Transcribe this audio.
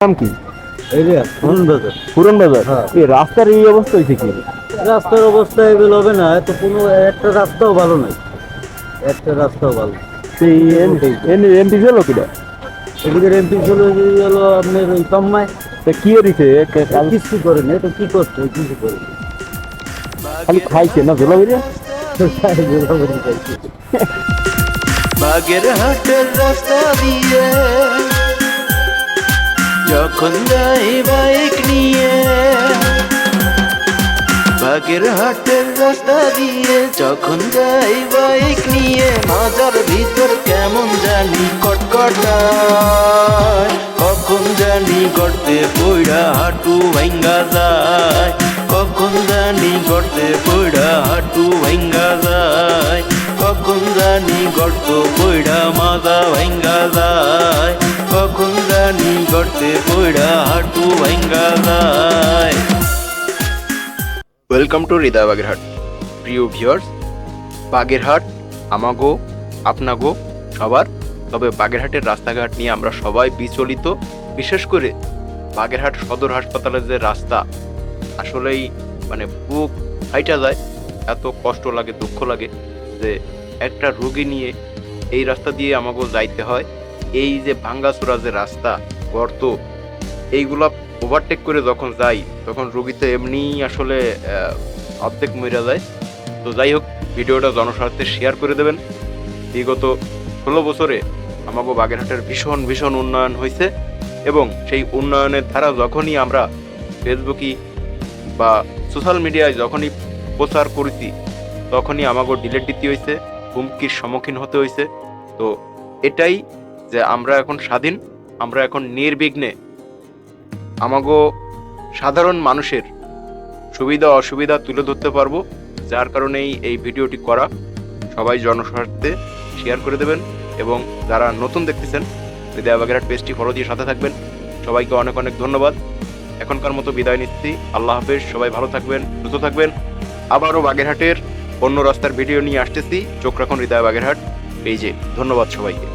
নাম কি? পুরন বাজার। হ্যাঁ। এই রাস্তার এই অবস্থা হয়েছে কি? রাস্তার অবস্থা এগুলো হবে না এত কোনো একটা রাস্তাও ভালো নাই। একটা রাস্তাও ভালো সেই এমপি ছিল কিনা? এদিকে এমপি ছিল হলো আপনার ওই তম্মায়। তা কি হয়েছে? কিছু করেন এটা কি করছে কিছু করে খালি খাইছে না ঝোলা বেরিয়ে বাগের হাটের রাস্তা দিয়ে যখন যাই বাইক নিয়ে বাগের হাটের রাস্তা দিয়ে যখন যাই বাইক নিয়ে, মাজার ভিতর কেমন জানি কটকটায় কখন জানি গড়তে পইড়া হাঁটু ভাঙ্গা যায়। কখন জানি গড়তে পইড়া হাঁটু ভাঙ্গা যায়। কখন জানি গর্ত পইড়া মাজা ভাঙ্গা যায়। ওয়েলকাম টু হৃদয় বাগেরহাট প্রিয় ভিউয়ার্স বাগেরহাট আমাগো আপনাগো সবার তবে বাগেরহাটের রাস্তাঘাট নিয়ে আমরা সবাই বিচলিত। বিশেষ করে বাগেরহাট সদর হাসপাতালের যে রাস্তা, আসলেই মানে বুক ফাইটা যায়। এত কষ্ট লাগে, দুঃখ লাগে যে একটা রোগী নিয়ে এই রাস্তা দিয়ে আমাকে যাইতে হয়। এই যে ভাঙ্গাচোরা যে রাস্তা গর্ত, এইগুলা ওভারটেক করে যখন যাই, তখন রোগী তো এমনিই আসলে অর্ধেক মরে যায়। তো যাই হোক, ভিডিওটা জনস্বার্থে শেয়ার করে দেবেন। বিগত ষোলো বছরে আমাকে বাগেরহাটের ভীষণ ভীষণ উন্নয়ন হয়েছে এবং সেই উন্নয়নের ধারা যখনই আমরা ফেসবুকি বা সোশ্যাল মিডিয়ায় যখনই প্রচার করেছি তখনই আমাকে ডিলেট দিতে হয়েছে হুমকির সম্মুখীন হতে হয়েছে তো এটাই যে আমরা এখন স্বাধীন আমরা এখন নির্বিঘ্নে আমাগো সাধারণ মানুষের সুবিধা অসুবিধা তুলে ধরতে পারব, যার কারণেই এই ভিডিওটি করা। সবাই জনস্বার্থে শেয়ার করে দেবেন এবং যারা নতুন দেখতেছেন হৃদয় বাগেরহাট পেজটি ফলো দিয়ে সাথে থাকবেন। সবাইকে অনেক অনেক ধন্যবাদ। এখনকার মতো বিদায় নিচ্ছি। আল্লাহ হাফেজ, সবাই ভালো থাকবেন, সুস্থ থাকবেন। আবারও বাগেরহাটের অন্য রাস্তার ভিডিও নিয়ে আসতেছি। চোখ রাখুন হৃদয় বাগেরহাট। পেজে ধন্যবাদ সবাইকে।